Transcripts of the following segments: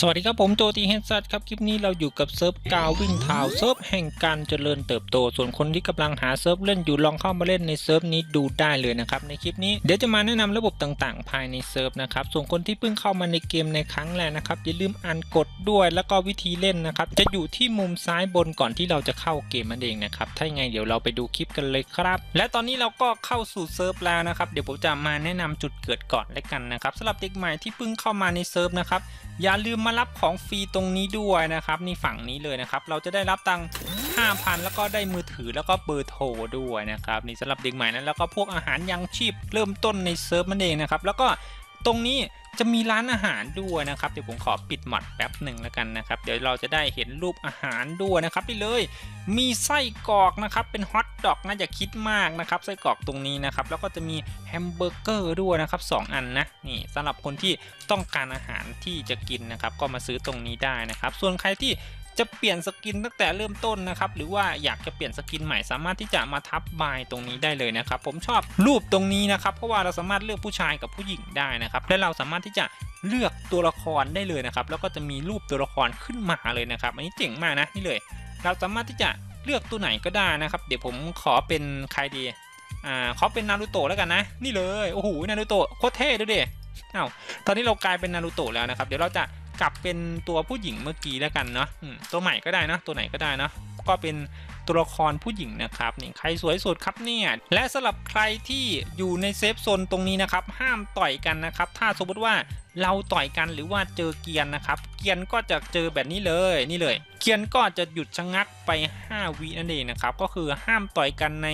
สวัสดีครับผมโจตีเฮดซัตครับคลิปนี้เราอยู่กับเซิร์ฟกาววิ่งทาวเซิร์ฟแห่งการเจริญเติบโต ส่วนคนที่กำลังหาเซิร์ฟเล่นอยู่ลองเข้ามาเล่นในเซิร์ฟนี้ดูได้เลยนะครับในคลิปนี้เดี๋ยวจะมาแนะนำระบบต่างๆ ภายในเซิร์ฟนะครับส่วนคนที่เพิ่งเข้ามาในเกมในครั้งแรกนะครับอย่าลืมอ่านกฎด้วยแล้วก็วิธีเล่นนะครับจะอยู่ที่มุมซ้ายบนก่อนที่เราจะเข้าเกมนั่นเองนะครับถ้าอยังไงเดี๋ยวเราไปดูคลิปกันเลยครับ และตอนนี้เราก็เข้าสู่เซิร์ฟแล้วนะครับเดี๋ยวผมจะมาแนะนำจุดเกิดก่อนและกันนะครับสำหรับเด็กใหม่ที่เพิ่งเข้ามาในเซิร์ฟนะครับอย่าลืมมารับของฟรีตรงนี้ด้วยนะครับนี่ฝั่งนี้เลยนะครับ เราจะได้รับตังค์5,000 แล้วก็ได้มือถือแล้วก็เบอร์โทรด้วยนะครับนี่สำหรับเด็กใหม่นะแล้วก็พวกอาหารยังชีพเริ่มต้นในเซิร์ฟมันเองนะครับแล้วก็ตรงนี้ จะมีร้านอาหารด้วยนะครับ เดี๋ยวผมขอปิดหมดแป๊บหนึ่งแล้วกันนะครับ เดี๋ยวเราจะได้เห็นรูปอาหารด้วยนะครับนี่เลย มีไส้กรอกนะครับ เป็นฮอทดอกนะอย่าคิดมากนะครับ ไส้กรอกตรงนี้นะครับ แล้วก็จะมีแฮมเบอร์เกอร์ด้วยนะครับสองอันนะ นี่สำหรับคนที่ต้องการอาหารที่จะกินนะครับ ก็มาซื้อตรงนี้ได้นะครับ ส่วนใครที่ จะเปลี่ยนสกินตั้งแต่เริ่มต้นนะครับ หรือว่าอยากจะเปลี่ยนสกินใหม่สามารถที่จะมาทับบายตรงนี้ได้เลยนะครับ ผมชอบรูปตรงนี้นะครับ เพราะว่าเราสามารถเลือกผู้ชายกับผู้หญิงได้นะครับ และเราสามารถที่จะเลือกตัวละครได้เลยนะครับ แล้วก็จะมีรูปตัวละครขึ้นมาเลยนะครับ อันนี้เจ๋งมากนะนี่เลย เราสามารถที่จะเลือกตัวไหนก็ได้นะครับ เดี๋ยวผมขอเป็นใครดี อ่าขอเป็นนารูโตะแล้วกันนะ นี่เลย โอ้โห นารูโตะโคตรเท่ดูดิอ้าวตอนนี้เรากลายเป็นนารูโตะแล้วนะครับ เดี๋ยวเราจะ กลับเป็นตัวผู้หญิงเมื่อกี้แล้วกันเนาะตัวใหม่ก็ได้เนะตัวไหนก็ได้เนาะก็เป็นตัวละครผู้หญิงนะครับนี่ใครสวยสุดครับเนี่ยและสำหรับใครที่อยู่ในเซฟโซนตรงนี้นะครับ ห้ามต่อยกันนะครับ ถ้าสมมติว่าเราต่อยกันหรือว่าเจอเกียร์นะครับ เกียร์ก็จะเจอแบบนี้เลยนี่เลย เกียร์ก็จะหยุดชะงักไป 5 วินั่นเองนะครับ ก็คือห้ามต่อยกันใน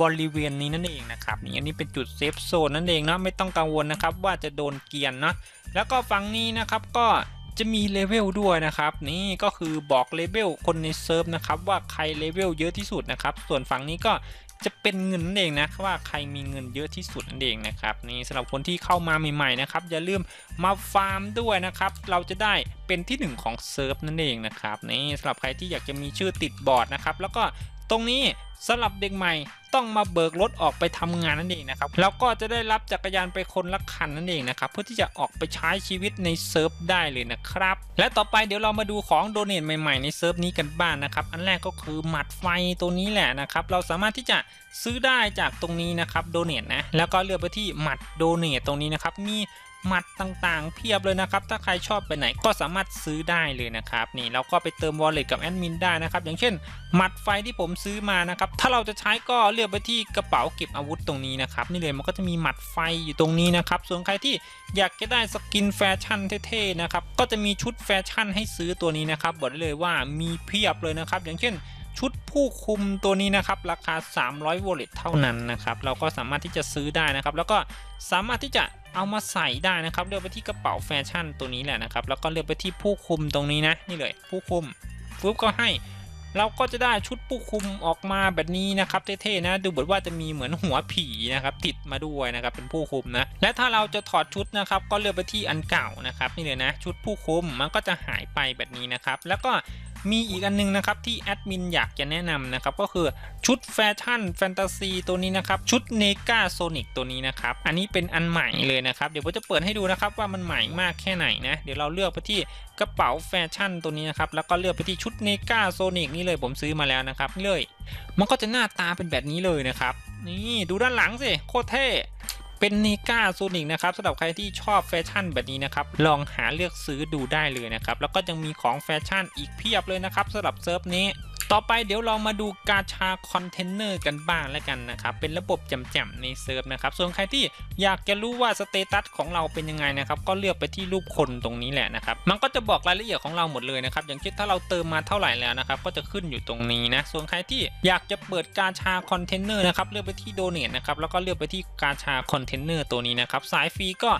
บริเวณนี้นั่นเองนะครับนี่อันนี้เป็นจุดเซฟโซนนั่นเองเนาะไม่ต้องกังวลนะครับว่าจะโดนเกียร์เนาะแล้วก็ฝั่งนี้นะครับก็ จะมีเลเวลด้วยนะครับ นี่ก็คือบอกเลเวลคนในเซิร์ฟนะครับว่าใครเลเวลเยอะที่สุดนะครับ ส่วนฝั่งนี้ก็จะเป็นเงินนั่นเองนะว่าใครมีเงินเยอะที่สุดนั่นเองนะครับนี่สำหรับคนที่เข้ามาใหม่ๆนะครับอย่าลืมมาฟาร์มด้วยนะครับ เราจะได้เป็นที่หนึ่งของเซิร์ฟนั่นเองนะครับนี่สำหรับใครที่อยากจะมีชื่อติดบอร์ดนะครับแล้วก็ ตรงนี้สำหรับเด็กใหม่ต้องมาเบิกรถออกไปทำงานนั่นเองนะครับแล้วก็จะได้รับจักรยานไปคนละคันนั่นเองนะครับเพื่อที่จะออกไปใช้ชีวิตในเซิร์ฟได้เลยนะครับ และต่อไปเดี๋ยวเรามาดูของโดเนทใหม่ๆในเซิร์ฟนี้กันบ้างนะครับ อันแรกก็คือหมัดไฟตัวนี้แหละนะครับเราสามารถที่จะซื้อได้จากตรงนี้นะครับโดเนทนะแล้วก็เลือกไปที่หมัดโดเนทตรงนี้นะครับมี มัดต่างๆ เพียบเลยนะครับ ถ้าใครชอบไปไหนก็สามารถซื้อได้เลยนะครับนี่เราก็ไปเติม wallet กับแอดมินได้นะครับ อย่างเช่นหมัดไฟที่ผมซื้อมานะครับ ถ้าเราจะใช้ก็เลือกไปที่กระเป๋าเก็บอาวุธตรงนี้นะครับ นี่เลยมันก็จะมีหมัดไฟอยู่ตรงนี้นะครับ ส่วนใครที่อยากจะได้สกินแฟชั่นเท่ๆนะครับ ก็จะมีชุดแฟชั่นให้ซื้อตัวนี้นะครับบอกได้เลยว่ามีเพียบเลยนะครับ อย่างเช่นชุดผู้คุมตัวนี้นะครับ ราคา 300 w a l l e t เท่านั้นนะครับ เราก็สามารถที่จะซื้อได้นะครับ แล้วก็สามารถที่จะ เอามาใส่ได้นะครับ เลือกไปที่กระเป๋าแฟชั่นตัวนี้แหละนะครับ แล้วก็เลือกไปที่ผู้คุมตรงนี้นะนี่เลยผู้คุมฟึบก็ให้เราก็จะได้ชุดผู้คุมออกมาแบบนี้นะครับเท่ๆนะดูเหมือนว่าจะมีเหมือนหัวผีนะครับติดมาด้วยนะครับเป็นผู้คุมนะและถ้าเราจะถอดชุดนะครับก็เลือกไปที่อันเก่านะครับนี่เลยนะชุดผู้คุมมันก็จะหายไปแบบนี้นะครับแล้วก็ มีอีกอันนึงนะครับที่แอดมินอยากจะแนะนำนะครับก็คือชุดแฟชั่นแฟนตาซีตัวนี้นะครับชุดเนกาโซนิกตัวนี้นะครับอันนี้เป็นอันใหม่เลยนะครับเดี๋ยวผมจะเปิดให้ดูนะครับว่ามันใหม่มากแค่ไหนนะเดี๋ยวเราเลือกไปที่กระเป๋าแฟชั่นตัวนี้นะครับแล้วก็เลือกไปที่ชุดเนกาโซนิกนี่เลยผมซื้อมาแล้วนะครับนี่เลย มันก็จะหน้าตาเป็นแบบนี้เลยนะครับนี่ดูด้านหลังสิโคตรเท่ เป็นเนกาโซนิกนะครับสำหรับใครที่ชอบแฟชั่นแบบนี้นะครับ ลองหาเลือกซื้อดูได้เลยนะครับ แล้วก็ยังมีของแฟชั่นอีกเพียบเลยนะครับสำหรับเซิร์ฟนี้ ต่อไปเดี๋ยวเรามาดูกาชาคอนเทนเนอร์กันบ้างแล้วกันนะครับ เป็นระบบแจมๆในเซิร์ฟนะครับ ส่วนใครที่อยากจะรู้ว่าสเตตัสของเราเป็นยังไงนะครับ ก็เลือกไปที่รูปคนตรงนี้แหละนะครับ มันก็จะบอกรายละเอียดของเราหมดเลยนะครับ อย่างเช่นถ้าเราเติมมาเท่าไหร่แล้วนะครับ ก็จะขึ้นอยู่ตรงนี้นะ ส่วนใครที่อยากจะเปิดกาชาคอนเทนเนอร์นะครับ เลือกไปที่โดเนทนะครับ แล้วก็เลือกไปที่กาชาคอนเทนเนอร์ตัวนี้นะครับ สายฟรีก็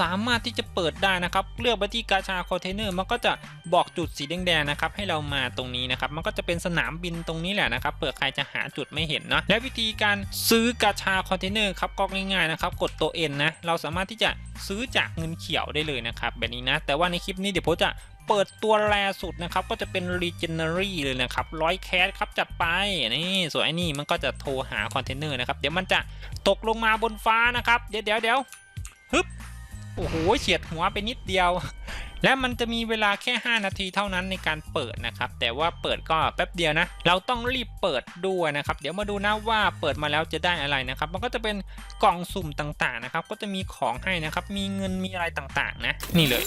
สามารถที่จะเปิดได้นะครับ เลือกไปที่กาชาคอนเทนเนอร์มันก็จะบอกจุดสีแดงๆนะครับ ให้เรามาตรงนี้นะครับ มันก็จะเป็นสนามบินตรงนี้แหละนะครับเผื่อใครจะหาจุดไม่เห็นเนาะและวิธีการซื้อกาชาคอนเทนเนอร์ครับก็ง่ายๆนะครับกดตัว N นะเราสามารถที่จะซื้อจากเงินเขียวได้เลยนะครับแบบนี้นะแต่ว่าในคลิปนี้เดี๋ยวผมจะเปิดตัวแรสุดนะครับ ก็จะเป็น Legendary เลยนะครับร้อยแคสครับ จัดไป นี่ส่วนไอ้นี่มันก็จะโทรหาคอนเทนเนอร์นะครับ เดี๋ยวมันจะตกลงมาบนฟ้านะครับ เดี๋ยวเดี๋ยวเดี๋ยวฮึบ โอ้โหเฉียดหัวไปนิดเดียว และมันจะมีเวลาแค่ 5 นาทีเท่านั้นในการเปิดนะครับ แต่ว่าเปิดก็แป๊บเดียวนะ เราต้องรีบเปิดด้วยนะครับ เดี๋ยวมาดูนะว่าเปิดมาแล้วจะได้อะไรนะครับ มันก็จะเป็นกล่องสุ่มต่างๆนะครับ ก็จะมีของให้นะครับ มีเงินมีอะไรต่างๆ นะ นี่เลย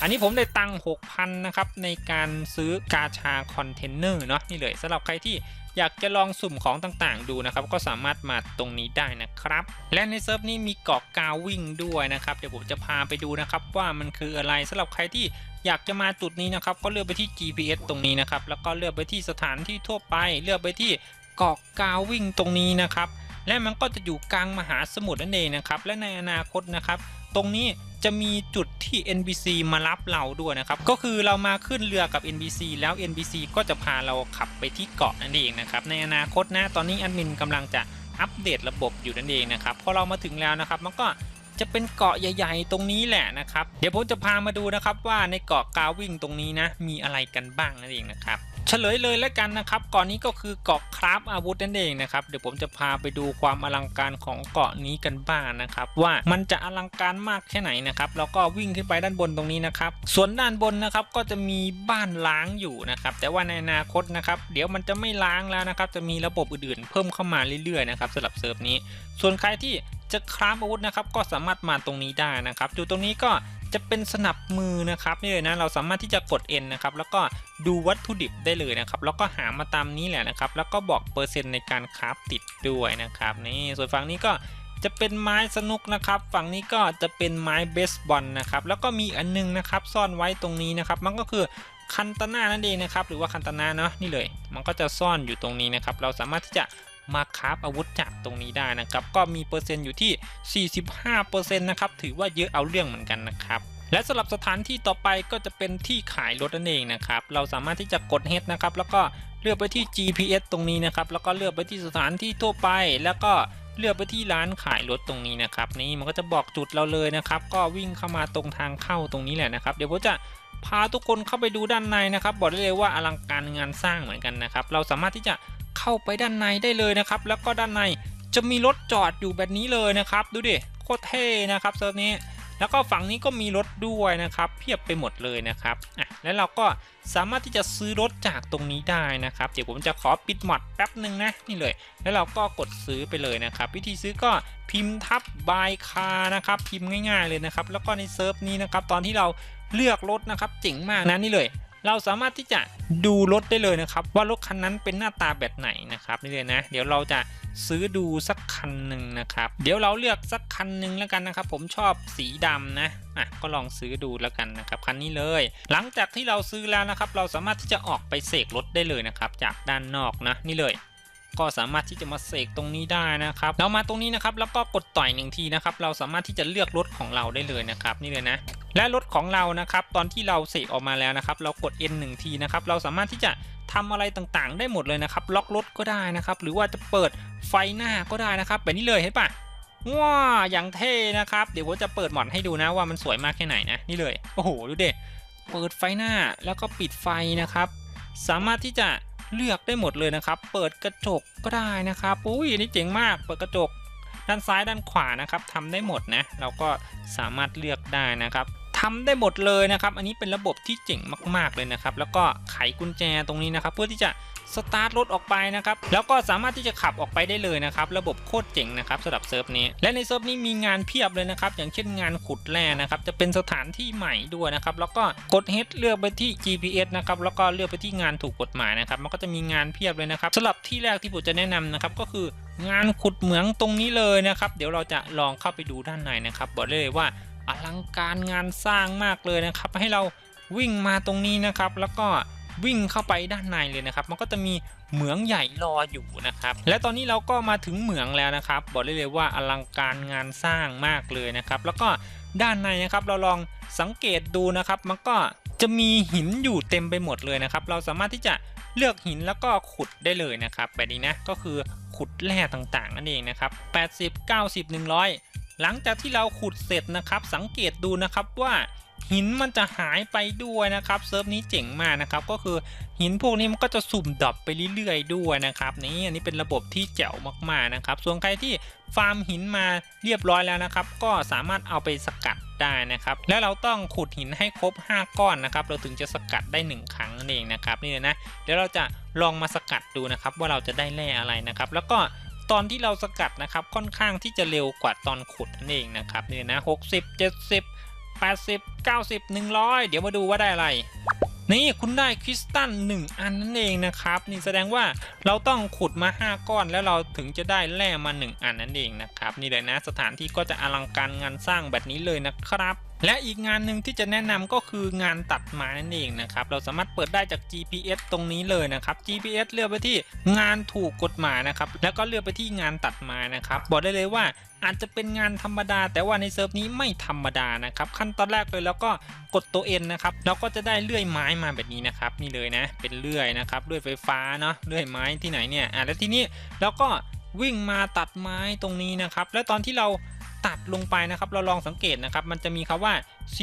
อันนี้ผมได้ตังค์6,000นะครับในการซื้อกาชาคอนเทนเนอร์เนาะ นี่เลยสำหรับใครที่ อยากจะลองสุ่มของต่างๆ ดูนะครับ ก็สามารถมาตรงนี้ได้นะครับ และในเซิร์ฟนี้มีเกาะกาวิ่งด้วยนะครับ เดี๋ยวผมจะพาไปดูนะครับว่ามันคืออะไรสำหรับใครที่อยากจะมาจุดนี้นะครับ ก็เลือกไปที่ GPS ตรงนี้นะครับ แล้วก็เลือกไปที่สถานที่ทั่วไป เลือกไปที่เกาะกาวิ่งตรงนี้นะครับ และมันก็จะอยู่กลางมหาสมุทรนั่นเองนะครับ และในอนาคตนะครับ ตรงนี้ จะมีจุดที่ NPC มารับเราด้วยนะครับ ก็คือเรามาขึ้นเรือกับ NPC แล้ว NPC ก็จะพาเราขับไปที่เกาะนั่นเองนะครับ ในอนาคตนะ ตอนนี้แอดมินกำลังจะอัปเดตระบบอยู่นั่นเองนะครับ พอเรามาถึงแล้วนะครับ มันก็จะเป็นเกาะใหญ่ๆ ตรงนี้แหละนะครับ เดี๋ยวผมจะพามาดูนะครับว่าในเกาะกาวิ่งตรงนี้นะ มีอะไรกันบ้างนั่นเองนะครับ เฉลยเลยแล้วกันนะครับเกาะนนี้ก็คือเกาะคราฟอาวุธนั่นเองนะครับเดี๋ยวผมจะพาไปดูความอลังการของเกาะนี้กันบ้างนะครับ ว่ามันจะอลังการมากแค่ไหนนะครับแล้วก็วิ่งขึ้นไปด้านบนตรงนี้นะครับส่วนด้านบนนะครับก็จะมีบ้านล้างอยู่นะครับแต่ว่าในอนาคตนะครับเดี๋ยวมันจะไม่ล้างแล้วนะครับจะมีระบบอื่นๆ เพิ่มเข้ามาเรื่อยๆนะครับสำหรับเซิร์ฟนี้ ส่วนใครที่จะคราฟอาวุธนะครับก็สามารถมาตรงนี้ได้นะครับอยู่ตรงนี้ก็ จะเป็นสนับมือนะครับนี่เลยนะเราสามารถที่จะกด N นะครับแล้วก็ดูวัตถุดิบได้เลยนะครับแล้วก็หามาตามนี้แหละนะครับแล้วก็บอกเปอร์เซ็นต์ในการคราฟติดด้วยนะครับนี่ส่วนฝั่งนี้ก็จะเป็นไม้สนุกนะครับ ฝั่งนี้ก็จะเป็นไม้เบสบอลนะครับแล้วก็มีอันนึงนะครับซ่อนไว้ตรงนี้นะครับ มันก็คือคันตนานั่นเองนะครับหรือว่าคันตนาเนาะนี่เลย มันก็จะซ่อนอยู่ตรงนี้นะครับเราสามารถที่จะ มาคราฟอาวุธจากตรงนี้ได้นะครับ ก็มีเปอร์เซ็นต์อยู่ที่ 45%นะครับถือว่าเยอะเอาเรื่องเหมือนกันนะครับและสำหรับสถานที่ต่อไปก็จะเป็นที่ขายรถนั่นเองนะครับ เราสามารถที่จะกด H นะครับ แล้วก็เลือกไปที่ GPS ตรงนี้นะครับ แล้วก็เลือกไปที่สถานที่ทั่วไป แล้วก็เลือกไปที่ร้านขายรถตรงนี้นะครับ นี่มันก็จะบอกจุดเราเลยนะครับ ก็วิ่งเข้ามาตรงทางเข้าตรงนี้แหละนะครับ เดี๋ยวผมจะพาทุกคนเข้าไปดูด้านในนะครับ บอกได้เลยว่าอลังการงานสร้างเหมือนกันนะครับ เราสามารถที่จะ เข้าไปด้านในได้เลยนะครับ แล้วก็ด้านในจะมีรถจอดอยู่แบบนี้เลยนะครับ ดูดิโคตรเท่นะครับเซิร์ฟนี้แล้วก็ฝั่งนี้ก็มีรถด้วยนะครับ เพียบไปหมดเลยนะครับอะแล้วเราก็สามารถที่จะซื้อรถจากตรงนี้ได้นะครับ เดี๋ยวผมจะขอปิดหมอดแป๊บหนึ่งนะนี่เลย แล้วเราก็กดซื้อไปเลยนะครับ วิธีซื้อก็พิมพ์ทับบายคานะครับ พิมพ์ง่าย ๆเลยนะครับ แล้วก็ในเซิร์ฟนี้นะครับ ตอนที่เราเลือกรถนะครับเจ๋งมากนะนี่เลย เราสามารถที่จะดูรถได้เลยนะครับ ว่ารถคันนั้นเป็นหน้าตาแบบไหนนะครับนี่เลยนะ เดี๋ยวเราจะซื้อดูสักคันหนึ่งนะครับ เดี๋ยวเราเลือกสักคันหนึ่งแล้วกันนะครับ ผมชอบสีดำนะอะก็ลองซื้อดูแล้วกันนะครับคันนี้เลย หลังจากที่เราซื้อแล้วนะครับ เราสามารถที่จะออกไปเสกรถได้เลยนะครับ จากด้านนอกนะนี่เลยก็สามารถที่จะมาเสกตรงนี้ได้นะครับ เรามาตรงนี้นะครับแล้วก็กดต่อยหนึ่งทีนะครับ เราสามารถที่จะเลือกรถของเราได้เลยนะครับ นี่เลยนะ และรถของเรานะครับตอนที่เราเสกออกมาแล้วนะครับ เรากด N 1ทีนะครับเราสามารถที่จะทำอะไรต่างๆ ได้หมดเลยนะครับ ล็อกรถก็ได้นะครับ หรือว่าจะเปิดไฟหน้าก็ได้นะครับแบบนี้เลยเห็นปะว้าอย่างเท่นะครับ เดี๋ยวผมจะเปิดหมอดให้ดูนะว่ามันสวยมากแค่ไหนนะนี่เลยโอ้โหดูเด็เปิดไฟหน้าแล้วก็ปิดไฟนะครับ สามารถที่จะเลือกได้หมดเลยนะครับ เปิดกระจกก็ได้นะครับอุ้ยอันนี่เจ๋งมาก เปิดกระจก ด้านซ้ายด้านขวานะครับทำได้หมดนะ เราก็สามารถเลือกได้นะครับ ทำได้หมดเลยนะครับ อันนี้เป็นระบบที่เจ๋งมาก ๆเลยนะครับ แล้วก็ไขกุญแจตรงนี้นะครับ เพื่อที่จะสตาร์ทรถออกไปนะครับ แล้วก็สามารถที่จะขับออกไปได้เลยนะครับ ระบบโคตรเจ๋งนะครับสำหรับเซิร์ฟนี้ และในเซิร์ฟนี้มีงานเพียบเลยนะครับ อย่างเช่นงานขุดแร่นะครับ จะเป็นสถานที่ใหม่ด้วยนะครับ แล้วก็กด H เลือกไปที่ GPS นะครับ แล้วก็เลือกไปที่งานถูกกฎหมายนะครับ มันก็จะมีงานเพียบเลยนะครับสำหรับที่แรกที่ผมจะแนะนำนะครับ ก็คืองานขุดเหมืองตรงนี้เลยนะครับ เดี๋ยวเราจะลองเข้าไปดูด้านในนะครับ บอกได้เลยว่า อลังการงานสร้างมากเลยนะครับ ให้เราวิ่งมาตรงนี้นะครับ แล้วก็วิ่งเข้าไปด้านในเลยนะครับ มันก็จะมีเหมืองใหญ่รออยู่นะครับ และตอนนี้เราก็มาถึงเหมืองแล้วนะครับ บอกได้เลยว่าอลังการงานสร้างมากเลยนะครับ แล้วก็ด้านในนะครับเราลองสังเกตดูนะครับ มันก็จะมีหินอยู่เต็มไปหมดเลยนะครับ เราสามารถที่จะเลือกหินแล้วก็ขุดได้เลยนะครับแบบนี้นะก็คือขุดแร่ต่างๆนั่นเองนะครับ80 90 100 หลังจากที่เราขุดเสร็จนะครับ สังเกตดูนะครับว่าหินมันจะหายไปด้วยนะครับเซิร์ฟนี้เจ๋งมากนะครับ ก็คือหินพวกนี้มันก็จะสุ่มดรอปไปเรื่อยๆด้วยนะครับนี่อันนี้เป็นระบบที่แจ๋วมากๆนะครับ ส่วนใครที่ฟาร์มหินมาเรียบร้อยแล้วนะครับ ก็สามารถเอาไปสกัดได้นะครับ แล้วเราต้องขุดหินให้ครบ 5 ก้อนนะครับ เราถึงจะสกัดได้ 1 ครั้งนั่นเองนะครับนี่เลยนะเดี๋ยวเราจะลองมาสกัดดูนะครับ ว่าเราจะได้แร่อะไรนะครับ แล้วก็ ตอนที่เราสกัดนะครับค่อนข้างที่จะเร็วกว่าตอนขุดนั่นเองนะครับนี่นะ60 70 80 90 100 เดี๋ยวมาดูว่าได้อะไร นี่คุณได้คริสตัล1 อันนั่นเองนะครับ นี่แสดงว่าเราต้องขุดมา 5 ก้อนแล้วเราถึงจะได้แร่มา 1 อันนั่นเองนะครับ นี่เลยนะสถานที่ก็จะอลังการงานสร้างแบบนี้เลยนะครับ และอีกงานหนึ่งที่จะแนะนำก็คืองานตัดไม้นั่นเองนะครับ เราสามารถเปิดได้จาก GPS ตรงนี้เลยนะครับ GPS เลือกไปที่งานถูกกฎหมายนะครับ แล้วก็เลือกไปที่งานตัดไม้นะครับ บอกได้เลยว่าอาจจะเป็นงานธรรมดา แต่ว่าในเซิร์ฟนี้ไม่ธรรมดานะครับ ขั้นตอนแรกเลยแล้วก็กดตัว N นะครับเราก็จะได้เลื่อยไม้มาแบบนี้นะครับ นี่เลยนะเป็นเลื่อยนะครับเลื่อยไฟฟ้าเนาะเลื่อยไม้ที่ไหนเนี่ยอะแล้วทีนี้แล้วก็วิ่งมาตัดไม้ตรงนี้นะครับ แล้วตอนที่เรา ตัดลงไปนะครับ เราลองสังเกตนะครับ มันจะมีคำว่า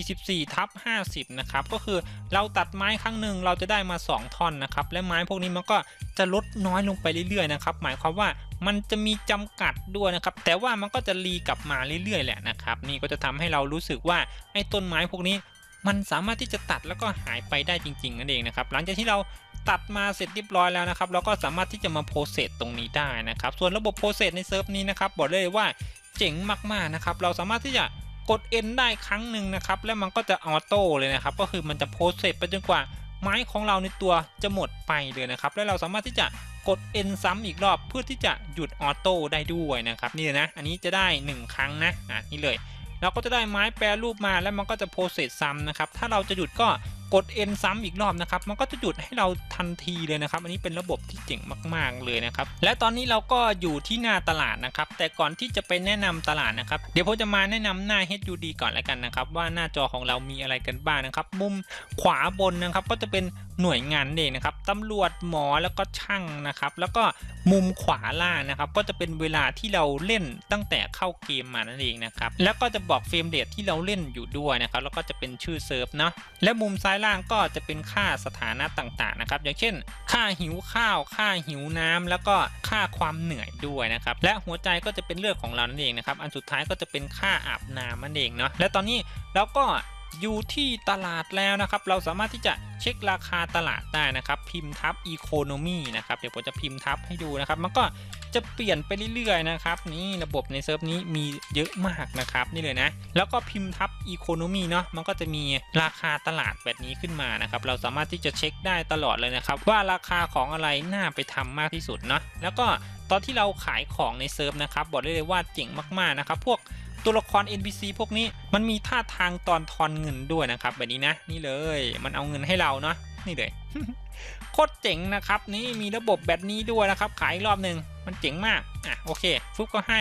44ทับ50 นะครับ ก็คือเราตัดไม้ครั้งหนึ่งเราจะได้มา 2 ท่อนนะครับ และไม้พวกนี้มันก็จะลดน้อยลงไปเรื่อยๆนะครับ หมายความว่ามันจะมีจำกัดด้วยนะครับ แต่ว่ามันก็จะรีกลับมาเรื่อยๆแหละนะครับ นี่ก็จะทำให้เรารู้สึกว่าไอ้ต้นไม้พวกนี้มันสามารถที่จะตัดแล้วก็หายไปได้จริงๆนั่นเองนะครับ หลังจากที่เราตัดมาเสร็จเรียบร้อยแล้วนะครับ เราก็สามารถที่จะมาโปรเซสตรงนี้ได้นะครับ ส่วนระบบโปรเซสในเซิร์ฟนี้นะครับ บอกเลยว่า เจ๋งมากๆนะครับ เราสามารถที่จะกด N ได้ครั้งหนึ่งนะครับ แล้วมันก็จะออโต้เลยนะครับ ก็คือมันจะโปรเซสไปจนกว่าไม้ของเราในตัวจะหมดไปเลยนะครับ แล้วเราสามารถที่จะกด N ซ้ำอีกรอบเพื่อที่จะหยุดออโต้ได้ด้วยนะครับนี่นะ อันนี้จะได้ 1 ครั้งนะอะนี่เลย เราก็จะได้ไม้แปรรูปมาแล้วมันก็จะโปรเซสซ้ำนะครับ ถ้าเราจะหยุดก็กด N ซ้ำอีกรอบนะครับ มันก็จะหยุดให้เราทันทีเลยนะครับ อันนี้เป็นระบบที่เจ๋งมาก ๆ เลยนะครับ และตอนนี้เราก็อยู่ที่หน้าตลาดนะครับ แต่ก่อนที่จะไปแนะนำตลาดนะครับ เดี๋ยวผมจะมาแนะนำหน้า HUD ก่อนแล้วกันนะครับ ว่าหน้าจอของเรามีอะไรกันบ้างนะครับ มุมขวาบนนะครับก็จะเป็นหน่วยงานเองนะครับตำรวจหมอแล้วก็ช่างนะครับ แล้วก็มุมขวาล่างนะครับ ก็จะเป็นเวลาที่เราเล่นตั้งแต่เข้าเกมมานั่นเองนะครับ แล้วก็จะบอกเฟรมเรทที่เราเล่นอยู่ด้วยนะครับ แล้วก็จะเป็นชื่อเซิร์ฟเนาะ และมุมซ้ายล่างก็จะเป็นค่าสถานะต่างๆนะครับ อย่างเช่น ค่าหิวข้าว ค่าหิวน้ำแล้วก็ค่าความเหนื่อยด้วยนะครับ และหัวใจก็จะเป็นเลือดของเรานั่นเองนะครับ อันสุดท้ายก็จะเป็นค่าอาบน้ำนั่นเองเนาะ และตอนนี้เราก็ อยู่ที่ตลาดแล้วนะครับ เราสามารถที่จะเช็คราคาตลาดได้นะครับ พิมพ์ทับ Economy นะครับ เดี๋ยวผมจะพิมพ์ทับให้ดูนะครับ มันก็จะเปลี่ยนไปเรื่อยๆนะครับ นี่ระบบในเซิร์ฟนี้มีเยอะมากนะครับนี่เลยนะ แล้วก็พิมพ์ทับ Economy เนาะมันก็จะมีราคาตลาดแบบนี้ขึ้นมานะครับ เราสามารถที่จะเช็คได้ตลอดเลยนะครับ ว่าราคาของอะไรน่าไปทำมากที่สุดเนาะแล้วก็ตอนที่เราขายของในเซิร์ฟนะครับ บอกได้เลยว่าเจ๋งมากๆนะครับ พวก ตัวละคร NPC พวกนี้มันมีท่าทางตอนทอนเงินด้วยนะครับ แบบนี้นะนี่เลยมันเอาเงินให้เราเนาะนี่เลยโคตรเจ๋งนะครับ นี่มีระบบแบบนี้ด้วยนะครับ ขายอีกรอบหนึ่งมันเจ๋งมากอะโอเคฟุกก็ให้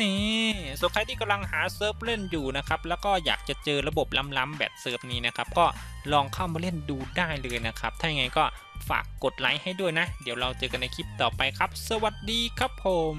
นี่ส่วนใครที่กำลังหาเซิร์ฟเล่นอยู่นะครับ แล้วก็อยากจะเจอระบบล้ำๆแบบเซิร์ฟนี้นะครับ ก็ลองเข้ามาเล่นดูได้เลยนะครับ ถ้าอย่างไงก็ฝากกดไลค์ให้ด้วยนะ เดี๋ยวเราเจอกันในคลิปต่อไปครับ สวัสดีครับผม